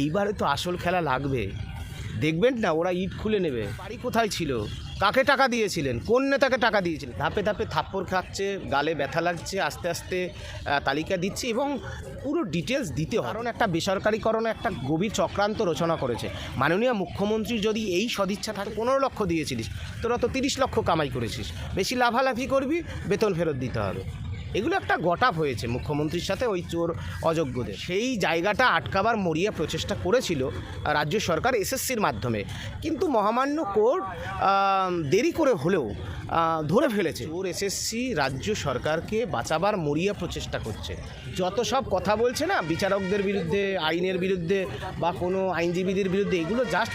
এইবারে তো আসল খেলা লাগবে। দেখবেন না, ওরা ইট খুলে নেবে। বাড়ি কোথায় ছিল? কাকে টাকা দিয়েছিলেন? কোন নেতাকে টাকা দিয়েছিলেন? ধাপে ধাপে থাপ্পড় খাচ্ছে, গালে ব্যথা লাগছে, আস্তে আস্তে তালিকা দিচ্ছে এবং পুরো ডিটেলস দিতে হয় কারণ একটা বেসরকারিকরণে একটা গভীর চক্রান্ত রচনা করেছে। মাননীয় মুখ্যমন্ত্রী যদি এই সদিচ্ছা থাকে, পনেরো লক্ষ দিয়েছিলিস, তোরা তো তিরিশ লক্ষ কামাই করেছিস। বেশি লাভালাভি করবি, বেতন ফেরত দিতে হবে। এগুলো একটা গটাপ হয়েছে মুখ্যমন্ত্রীর সাথে ওই চোর অযোগ্যদের। সেই জায়গাটা আটকাবার, মরিয়া প্রচেষ্টা করেছিল রাজ্য সরকার এসএসসির মাধ্যমে। কিন্তু মহামান্য কোর্ট দেরি করে হলেও ধরে ফেলেছে। ওর এসএসসি রাজ্য সরকারকে বাঁচাবার মরিয়া প্রচেষ্টা করছে। যত সব কথা বলছে না, বিচারকদের বিরুদ্ধে, আইনের বিরুদ্ধে বা কোনো আইনজীবীদের বিরুদ্ধে, এগুলো জাস্ট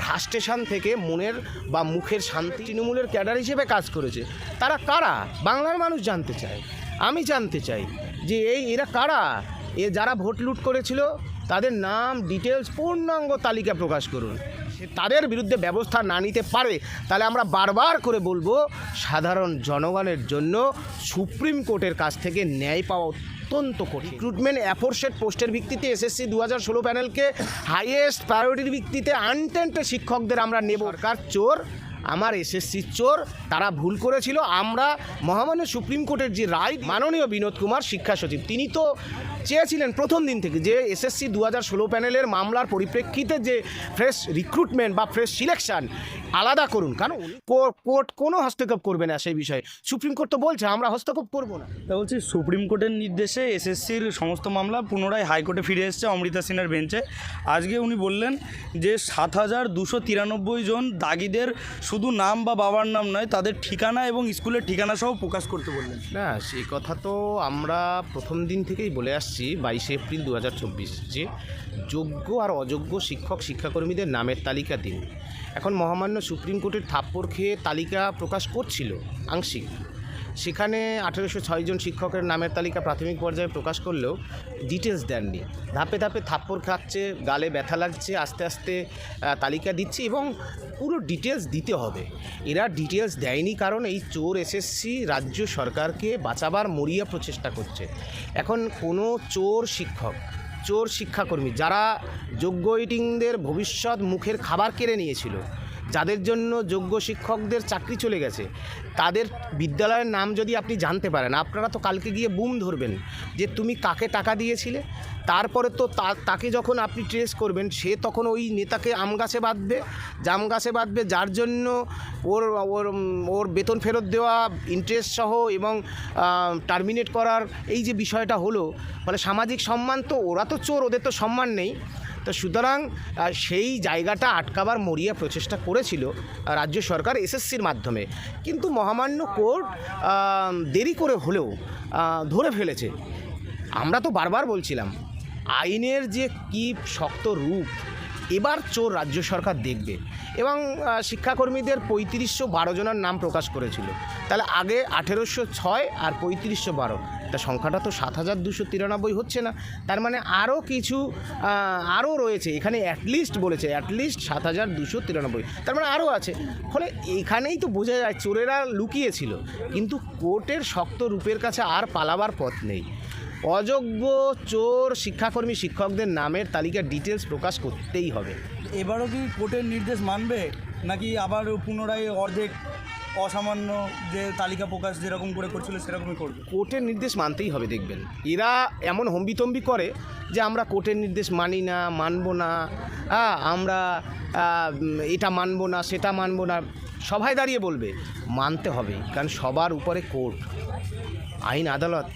ফ্রাস্ট্রেশন থেকে মনের বা মুখের শান্তি তৃণমূলের ক্যাডার হিসেবে কাজ করেছে। তারা কারা? বাংলার মানুষ জানতে চায়। আমি জানতে চাই যে এই এরা কারা? এ যারা ভোট লুট করেছিল, তাদের নাম ডিটেলস পূর্ণাঙ্গ তালিকা প্রকাশ করুন। তাদের বিরুদ্ধে ব্যবস্থা না নিতে পারে তাহলে আমরা বারবার করে বলব, সাধারণ জনগণের জন্য সুপ্রিম কোর্টের কাছ থেকে ন্যায় পাওয়া অত্যন্ত কঠিন। রিক্রুটমেন্ট অ্যাফোর্সেড পোস্টের ভিত্তিতে এসএসসি দু হাজার ষোলো প্যানেলকে হাইয়েস্ট প্রায়োরিটির ভিত্তিতে আনটেন্টেড শিক্ষকদের আমরা নেব। সরকার চোর, আমার এসএসসি চোর, তারা ভুল করেছিল, আমরা মহামান্য সুপ্রিম কোর্টের যে রায়, মাননীয় বিনোদ কুমার, শিক্ষা সচিব, তিনি তো চেয়েছিলেন প্রথম দিন থেকে যে এসএসসি দু হাজার ষোলো প্যানেলের মামলার পরিপ্রেক্ষিতে যে ফ্রেশ রিক্রুটমেন্ট বা ফ্রেশ সিলেকশন আলাদা করুন। কারণ কো- কোর্ট কোনো হস্তক্ষেপ করবে না সেই বিষয়ে। সুপ্রিম কোর্ট তো বলছে আমরা হস্তক্ষেপ করব না। তা বলছি সুপ্রিম কোর্টের নির্দেশে এসএসসির সমস্ত মামলা পুনরায় হাইকোর্টে ফিরে এসেছে অমৃতা সিনহার বেঞ্চে। আজকে উনি বললেন যে সাত হাজার দুশো তিরানব্বই জন দাগিদের শুধু নাম বা বাবার নাম নয় তাদের ঠিকানা এবং স্কুলের ঠিকানা সহ প্রকাশ করতে বললেন। না সেই কথা তো আমরা প্রথম দিন থেকেই বলে আসছি। বাইশে এপ্রিল দু হাজার চব্বিশ, যে যোগ্য আর অযোগ্য শিক্ষক শিক্ষাকর্মীদের নামের তালিকা দিন। এখন মহামান্য সুপ্রিম কোর্টের থাপ্পর খেয়ে তালিকা প্রকাশ করছিল আংশিক। সেখানে আঠেরোশো জন শিক্ষকের নামের তালিকা প্রাথমিক পর্যায়ে প্রকাশ করলেও ডিটেলস দেননি। ধাপে ধাপে থাপ্পড় খাচ্ছে, গালে ব্যথা লাগছে, আস্তে আস্তে তালিকা দিচ্ছে এবং পুরো ডিটেলস দিতে হবে। এরা ডিটেলস দেয়নি কারণ এই চোর এসএসসি রাজ্য সরকারকে বাঁচাবার মরিয়া প্রচেষ্টা করছে। এখন কোনো চোর শিক্ষক, চোর শিক্ষাকর্মী যারা যোগ্য ইটিংদের ভবিষ্যৎ মুখের খাবার কেড়ে নিয়েছিল যাদের জন্য যোগ্য শিক্ষকদের চাকরি চলে গেছে, তাদের বিদ্যালয়ের নাম যদি আপনি জানতে পারেন, আপনারা তো কালকে গিয়ে বুম ধরবেন যে তুমি কাকে টাকা দিয়েছিলে। তারপরে তো তাকে যখন আপনি ট্রেস করবেন, সে তখন ওই নেতাকে আম গাছে বাঁধবে। জাম গাছে বাঁধবে, যার জন্য ওর ওর ওর বেতন ফেরত দেওয়া ইন্টারেস্ট সহ এবং টার্মিনেট করার এই যে বিষয়টা হলো, ফলে সামাজিক সম্মান তো, ওরা তো চোর, ওদের তো সম্মান নেই। তো সুতরাং সেই জায়গাটা আটকাবার মরিয়া প্রচেষ্টা করেছিল রাজ্য সরকার এসএসসির মাধ্যমে। কিন্তু মহামান্য কোর্ট দেরি করে হলেও ধরে ফেলেছে। আমরা তো বারবার বলছিলাম, আইনের যে কি শক্ত রূপ, এবার চোর রাজ্য সরকার দেখবে। এবং শিক্ষাকর্মীদের পঁয়ত্রিশশো বারো জনের নাম প্রকাশ করেছিল। তাহলে আগে আঠেরোশো ছয় আর পঁয়ত্রিশশো বারো। তা সংখ্যাটা তো সাত হাজার দুশো তিরানব্বই হচ্ছে না। তার মানে আরও কিছু আরও রয়েছে। এখানে অ্যাটলিস্ট বলেছে অ্যাটলিস্ট সাত হাজার দুশো তিরানব্বই। তার মানে আরও আছে। ফলে এখানেই তো বোঝা যায়, চোরেরা লুকিয়েছিল। কিন্তু কোর্টের শক্ত রূপের কাছে আর পালাবার পথ নেই। অযোগ্য চোর শিক্ষাকর্মী শিক্ষকদের নামের তালিকা ডিটেলস প্রকাশ করতেই হবে। এবারও কি কোর্টের নির্দেশ মানবে? নাকি আবার পুনরায় অর্ধেক অসামান্য যে তালিকা প্রকাশ যেরকম করে করছিল, সেরকমই করবে। কোর্টের নির্দেশ মানতেই হবে, দেখবেন। এরা এমন হম্বিতম্বি করে যে আমরা কোর্টের নির্দেশ মানি না, মানব না হ্যাঁ আমরা এটা মানব না, সেটা মানব না, সবাই দাঁড়িয়ে বলবে। মানতে হবে, কারণ সবার উপরে কোর্ট। আইন আদালত।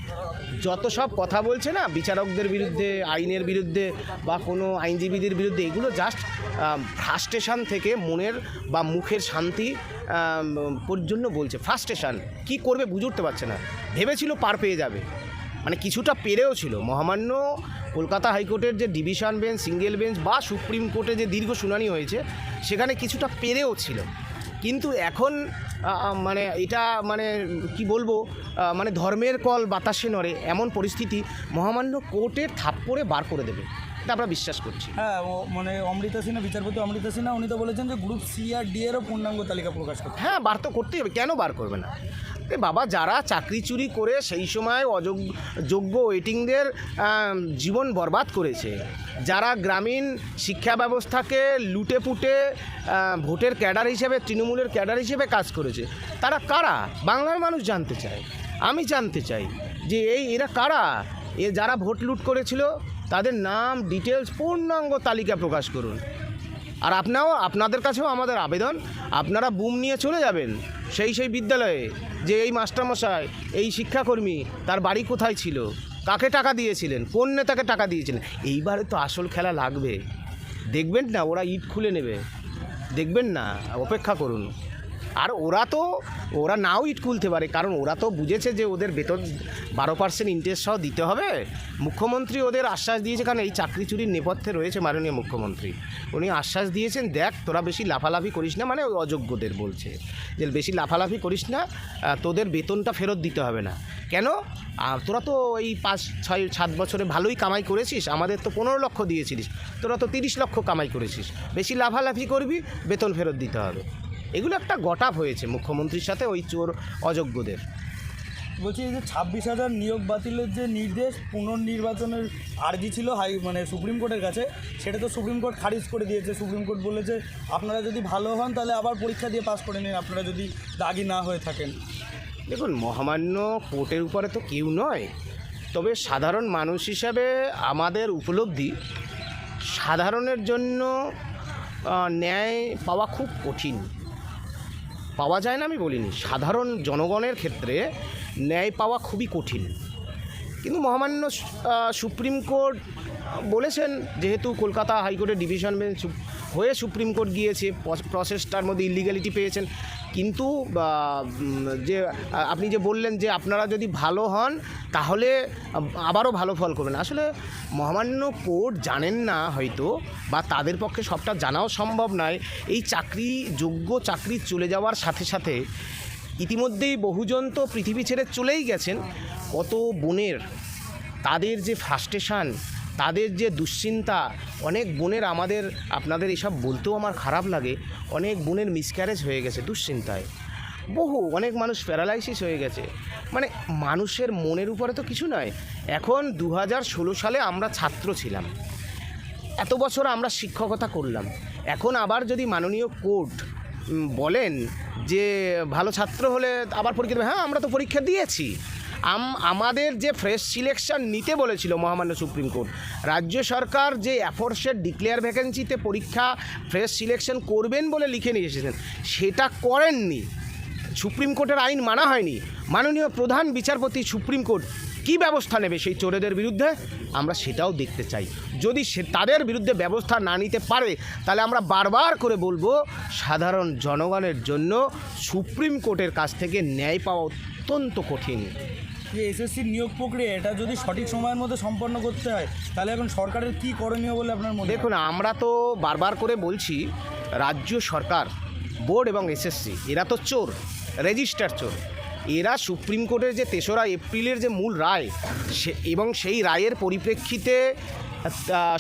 যত সব কথা বলছে না, বিচারকদের বিরুদ্ধে, আইনের বিরুদ্ধে বা কোনো আইনজীবীদের বিরুদ্ধে, এগুলো জাস্ট ফ্রাস্ট্রেশন থেকে মনের বা মুখের শান্তি পর্যন্ত বলছে। ফ্রাস্ট্রেশন কি করবে বুঝে উঠতে পারছে না। ভেবেছিল পার পেয়ে যাবে। মানে কিছুটা পেরেও ছিল। মহামান্য কলকাতা হাইকোর্টের যে ডিভিশন বেঞ্চ, সিঙ্গেল বেঞ্চ বা সুপ্রিম কোর্টে যে দীর্ঘ শুনানি হয়েছে, সেখানে কিছুটা পেরেও ছিল। কিন্তু এখন মানে এটা মানে কি বলব মানে ধর্মের কল বাতাসে নড়ে, এমন পরিস্থিতি মহামান্য কোর্টের থাপ্পড়ে বার করে দেবে। এটা আমরা বিশ্বাস করছি। হ্যাঁ ও মানে অমৃতা সিনহা বিচারপতি অমৃতা সিনহা উনি তো বলেছেন যে গ্রুপ সি আর ডি এরও পূর্ণাঙ্গ তালিকা প্রকাশ করতে হ্যাঁ বার তো করতেই হবে। কেন বার করবে না? এ বাবা যারা চাকরি চুরি করে সেই সময় অযোগ্য যোগ্য ওয়েটিংদের জীবন বরবাদ করেছে যারা গ্রামীণ শিক্ষা ব্যবস্থাকে লুটে পুটে ভোটের ক্যাডার হিসেবে তৃণমূলের ক্যাডার হিসেবে কাজ করেছে তারা কারা? বাংলার মানুষ জানতে চায়। আমি জানতে চাই যে এই এরা কারা? এ যারা ভোট লুট করেছিল তাদের নাম ডিটেলস পূর্ণাঙ্গ তালিকা প্রকাশ করুন। আর আপনাও, আপনাদের কাছেও আমাদের আবেদন। আপনারা বুম নিয়ে চলে যাবেন সেই সেই বিদ্যালয়ে যে এই মাস্টারমশাই, এই শিক্ষাকর্মী, তার বাড়ি কোথায় ছিল, কাকে টাকা দিয়েছিলেন, কোন নেতাকে টাকা দিয়েছিলেন, এইবারে তো আসল খেলা লাগবে। দেখবেন না, ওরা ইট খুলে নেবে। দেখবেন না, অপেক্ষা করুন। আর ওরা তো, ওরা নাও ইট খুলতে পারে, কারণ ওরা তো বুঝেছে যে ওদের বেতন বারো পার্সেন্ট ইন্টারেস্ট সহ দিতে হবে। মুখ্যমন্ত্রী ওদের আশ্বাস দিয়েছে, কারণ এই চাকরি চুরির নেপথ্যে রয়েছে মাননীয় মুখ্যমন্ত্রী। উনি আশ্বাস দিয়েছেন, দেখ, তোরা বেশি লাফালাফি করিস না মানে ওই অযোগ্যদের বলছে। যে বেশি লাফালাফি করিস না তোদের বেতনটা ফেরত দিতে হবে না। কেন? আর তোরা তো এই পাঁচ, ছয়, সাত বছরে ভালোই কামাই করেছিস, আমাদের তো পনেরো লক্ষ দিয়েছিলিস, তোরা তো তিরিশ লক্ষ কামাই করেছিস। বেশি লাফালাফি করবি, বেতন ফেরত দিতে হবে। এগুলো একটা গটাপ হয়েছে মুখ্যমন্ত্রীর সাথে ওই চোর অযোগ্যদের। বলছি এই যে ছাব্বিশ হাজার নিয়োগ বাতিলের যে নির্দেশ পুনর্নির্বাচনের আর্জি ছিল হাই মানে সুপ্রিম কোর্টের কাছে সেটা তো সুপ্রিম কোর্ট খারিজ করে দিয়েছে। সুপ্রিম কোর্ট বলেছে আপনারা যদি ভালো হন তাহলে আবার পরীক্ষা দিয়ে পাস করে নিন আপনারা যদি দাগি না হয়ে থাকেন। দেখুন মহামান্য কোর্টের উপরে তো কেউ নয়। তবে সাধারণ মানুষ হিসাবে আমাদের উপলব্ধি সাধারণের জন্য ন্যায় পাওয়া খুব কঠিন। পাওয়া যায় না, আমি বলিনি। সাধারণ জনগণের ক্ষেত্রে ন্যায় পাওয়া খুবই কঠিন। কিন্তু মহামান্য সুপ্রিম কোর্ট বলেছেন, যেহেতু কলকাতা হাইকোর্টের ডিভিশন বেঞ্চ হয়ে সুপ্রিম কোর্ট গিয়েছে প্রসেসটার মধ্যে ইলিগ্যালিটি পেয়েছেন। কিন্তু যে, আপনি যে বললেন যে আপনারা যদি ভালো হন, তাহলে আবারও ভালো ফল করবেন। আসলে মহামান্য কোর্ট জানেন না হয়তো, বা তাদের পক্ষে সবটা জানাও সম্ভব নয়। এই চাকরি যোগ্য চাকরি চলে যাওয়ার সাথে সাথে ইতিমধ্যেই বহুজন তো পৃথিবী ছেড়ে চলেই গেছেন। কত বোনের, তাদের যে ফ্রাস্ট্রেশন তাদের যে দুশ্চিন্তা, অনেক বোনের আমাদের, আপনাদের এসব বলতেও আমার খারাপ লাগে, অনেক বোনের মিসক্যারেজ হয়ে গেছে দুশ্চিন্তায়। বহু, অনেক মানুষ প্যারালাইসিস হয়ে গেছে। মানে মানুষের মনের উপরে তো কিছু নয়। এখন দু হাজার ষোলো সালে আমরা ছাত্র ছিলাম। এত বছর আমরা শিক্ষকতা করলাম। এখন আবার যদি মাননীয় কোর্ট বলেন যে ভালো ছাত্র হলে আবার পরীক্ষা দেবে হ্যাঁ আমরা তো পরীক্ষা দিয়েছি। আম, আমাদের যে ফ্রেশ সিলেকশন নিতে বলেছিল মহামান্য সুপ্রিম কোর্ট, রাজ্য সরকার যে অ্যাফোর্সের ডিক্লেয়ার ভ্যাকেন্সিতে পরীক্ষা ফ্রেশ সিলেকশন করবেন বলে লিখে নিয়ে এসেছেন, সেটা করেননি। সুপ্রিম কোর্টের আইন মানা হয়নি। মাননীয় প্রধান বিচারপতি সুপ্রিম কোর্ট কী ব্যবস্থা নেবে সেই চোরেদের বিরুদ্ধে? আমরা সেটাও দেখতে চাই। যদি সে তাদের বিরুদ্ধে ব্যবস্থা না নিতে পারে, তাহলে আমরা বারবার করে বলব, সাধারণ জনগণের জন্য সুপ্রিম কোর্টের কাছ থেকে ন্যায় পাওয়া অত্যন্ত কঠিন। যে এসএসসির নিয়োগ প্রক্রিয়া, এটা যদি সঠিক সময়ের মধ্যে সম্পন্ন করতে হয়, তাহলে এখন সরকারের কি করণীয় বলে আপনার মনে দেখুন, আমরা তো বারবার করে বলছি, রাজ্য সরকার, বোর্ড এবং এসএসসি এরা তো চোর, রেজিস্টার চোর। এরা সুপ্রিম কোর্টের যে তেসরা এপ্রিলের যে মূল রায়, সে এবং সেই রায়ের পরিপ্রেক্ষিতে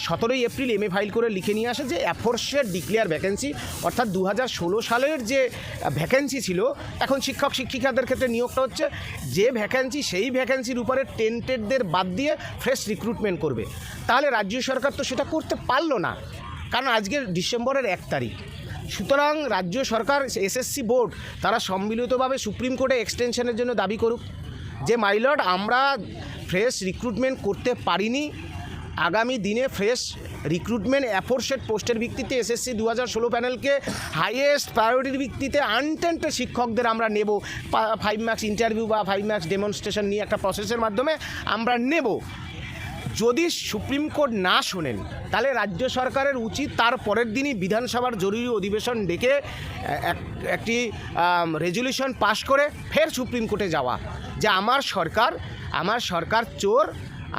সতেরোই এপ্রিল এমএ ফাইল করে লিখে নিয়ে আসে যে অ্যাফোর্সের ডিক্লেয়ার ভ্যাকেন্সি অর্থাৎ দু হাজার ষোলো সালের যে ভ্যাকেন্সি ছিল, এখন শিক্ষক শিক্ষিকাদের ক্ষেত্রে নিয়োগটা হচ্ছে, যে ভ্যাকেন্সি সেই ভ্যাকেন্সির উপরে টেন্টেডদের বাদ দিয়ে ফ্রেশ রিক্রুটমেন্ট করবে। তাহলে রাজ্য সরকার তো সেটা করতে পারল না, কারণ আজকে ডিসেম্বরের এক তারিখ। সুতরাং রাজ্য সরকার এসএসসি বোর্ড তারা সম্মিলিতভাবে সুপ্রিম কোর্টে এক্সটেনশনের জন্য দাবি করুক, যে মাইলর্ড আমরা ফ্রেশ রিক্রুটমেন্ট করতে পারিনি আগামী দিনে ফ্রেশ রিক্রুটমেন্ট অ্যাফোর্সেড পোস্টের ভিত্তিতে এসএসসি দু হাজার ষোলো প্যানেলকে হাইয়েস্ট প্রায়োরিটির ভিত্তিতে আনটেন্টেড শিক্ষকদের আমরা নেব। ফাইভ মার্কস ইন্টারভিউ বা ফাইভ মার্কস ডেমনস্ট্রেশন নিয়ে একটা প্রসেসের মাধ্যমে আমরা নেব। যদি সুপ্রিম কোর্ট না শোনেন, তাহলে রাজ্য সরকারের উচিত তার পরের দিনই বিধানসভার জরুরি অধিবেশন ডেকে এক- একটি রেজলিউশন পাশ করে ফের সুপ্রিম কোর্টে যাওয়া। যে আমার সরকার আমার সরকার চোর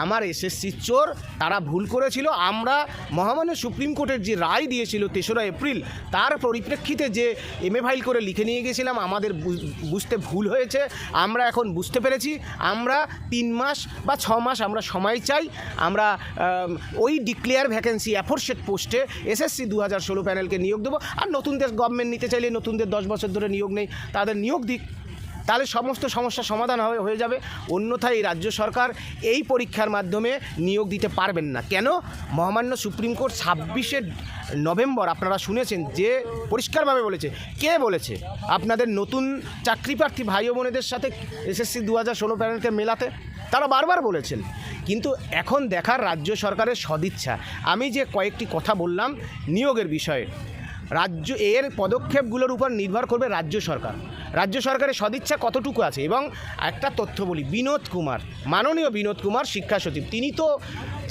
আমার এসএসসি চোর, তারা ভুল করেছিল। আমরা মহামান্য সুপ্রিম কোর্টের যে রায় দিয়েছিল তেসরা এপ্রিল, তার পরিপ্রেক্ষিতে যে এম ফাইল করে লিখে নিয়ে গেছিলাম, আমাদের বুঝতে ভুল হয়েছে। আমরা এখন বুঝতে পেরেছি, আমরা তিন মাস বা ছ মাস আমরা সময় চাই। আমরা ওই ডিক্লেয়ার ভ্যাকেন্সি অ্যাফোরসেট পোস্টে এসএসসি দু হাজার ষোলো প্যানেলকে নিয়োগ দেবো। আর নতুনদের গভর্নমেন্ট নিতে চাইলে নতুনদের দশ বছর ধরে নিয়োগ নেই। তাদের নিয়োগ দিক তাহলে সমস্ত সমস্যার সমাধান হয়ে হয়ে যাবে। অন্যথায় রাজ্য সরকার এই পরীক্ষার মাধ্যমে নিয়োগ দিতে পারবেন না। কেন? মহামান্য সুপ্রিম কোর্ট ছাব্বিশে নভেম্বর আপনারা শুনেছেন যে পরিষ্কারভাবে বলেছে। কে বলেছে? আপনাদের নতুন চাকরি প্রার্থী ভাই বোনেদের সাথে এসএসসি দু হাজার ষোলো প্যানেলকে মেলাতে? তারা বারবার বলেছেন। কিন্তু এখন দেখার রাজ্য সরকারের সদিচ্ছা। আমি যে কয়েকটি কথা বললাম নিয়োগের বিষয়ে। রাজ্য, এর পদক্ষেপগুলোর উপর নির্ভর করবে রাজ্য সরকার। রাজ্য সরকারের সদিচ্ছা কতটুকু আছে? এবং একটা তথ্য বলি, বিনোদ কুমার, মাননীয় বিনোদ কুমার, শিক্ষা সচিব, তিনি তো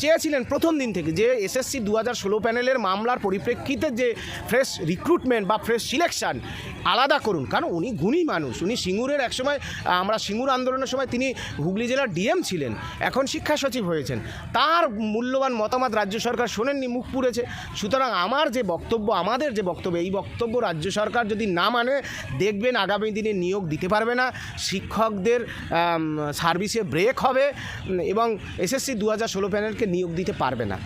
চেয়েছিলেন প্রথম দিন থেকে যে এসএসসি দু হাজার ষোলো প্যানেলের মামলার পরিপ্রেক্ষিতে যে ফ্রেশ রিক্রুটমেন্ট বা ফ্রেশ সিলেকশন আলাদা করুন। কারণ উনি গুণী মানুষ, উনি সিঙ্গুরের একসময়, আমরা সিঙ্গুর আন্দোলনের সময় তিনি হুগলি জেলার ডিএম ছিলেন, এখন শিক্ষা সচিব হয়েছেন। তার মূল্যবান মতামত রাজ্য সরকার শোনেননি, মুখ পুড়েছে। সুতরাং আমার যে বক্তব্য, আমাদের যে বক্তব্য, এই বক্তব্য রাজ্য সরকার যদি না মানে দেখবেন আগামী দিনে নিয়োগ দিতে পারবে না। শিক্ষকদের সার্ভিসে ব্রেক হবে এবং এসএসসি দু হাজার ষোলো প্যানেলকে নিয়োগ দিতে পারবে না।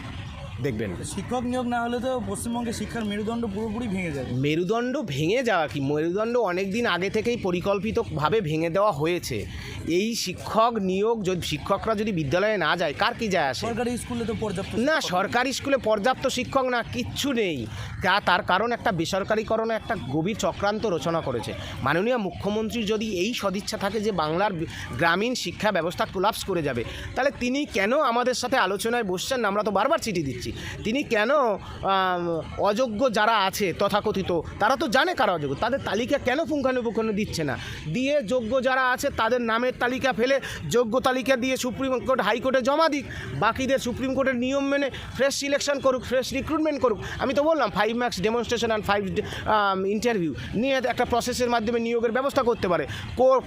দেখবেন। শিক্ষক নিয়োগ না হলে তো পশ্চিমবঙ্গে শিক্ষার মেরুদণ্ড পুরোপুরি ভেঙে যাবে। মেরুদণ্ড ভেঙে যাওয়া কি? মেরুদণ্ড অনেক দিন আগে থেকেই পরিকল্পিতভাবে ভেঙে দেওয়া হয়েছে। এই শিক্ষক নিয়োগ যদি শিক্ষকরা যদি বিদ্যালয়ে না যায় কার কি যায় আসে? সরকারি স্কুলে তো পর্যাপ্ত না সরকারি স্কুলে পর্যাপ্ত শিক্ষক না কিচ্ছু নেই। তা- তার কারণ একটা বেসরকারিকরণে একটা গভীর চক্রান্ত রচনা করেছে। মাননীয় মুখ্যমন্ত্রীর যদি এই সদিচ্ছা থাকে যে বাংলার গ্রামীণ শিক্ষা ব্যবস্থা কোলাপস করে যাবে তাহলে তিনি কেন আমাদের সাথে আলোচনায় বসছেন আমরা তো বারবার চিঠি দিচ্ছি। তিনি কেন অযোগ্য যারা আছে তথাকথিত, তারা তো জানে কারা অযোগ্য, তাদের তালিকা কেন পুঙ্খানুপুঙ্খানু দিচ্ছে না? দিয়ে যোগ্য যারা আছে, তাদের নামের তালিকা ফেলে যোগ্য তালিকা দিয়ে সুপ্রিম কোর্ট, হাইকোর্টে জমা দিক। বাকিদের সুপ্রিম কোর্টের নিয়ম মেনে ফ্রেশ সিলেকশন করুক ফ্রেশ রিক্রুটমেন্ট করুক। আমি তো বললাম five max demonstration and five interview নিয়ে একটা প্রসেসের মাধ্যমে নিয়োগের ব্যবস্থা করতে পারে।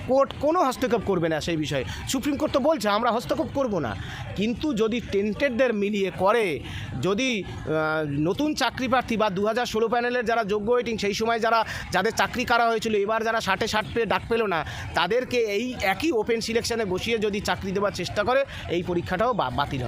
কোর্ট কোনো হস্তক্ষেপ করবে না সেই বিষয়ে। সুপ্রিম কোর্ট তো বলছে, আমরা হস্তক্ষেপ করব না। কিন্তু যদি টেন্টেডদের মিলিয়ে করে যদি নতুন চাকরি প্রার্থী বা দু হাজার ষোলো প্যানেলের যারা যোগ্য ওয়েটিং সেই সময় যারা, যাদের চাকরি করা হয়েছিল, এবার যারা ষাটে ষাট পেয়ে ডাক পেল না, তাদেরকে এই একই ওপেন সিলেকশানে বসিয়ে যদি চাকরি দেওয়ার চেষ্টা করে, এই পরীক্ষাটাও বাতিল হবে।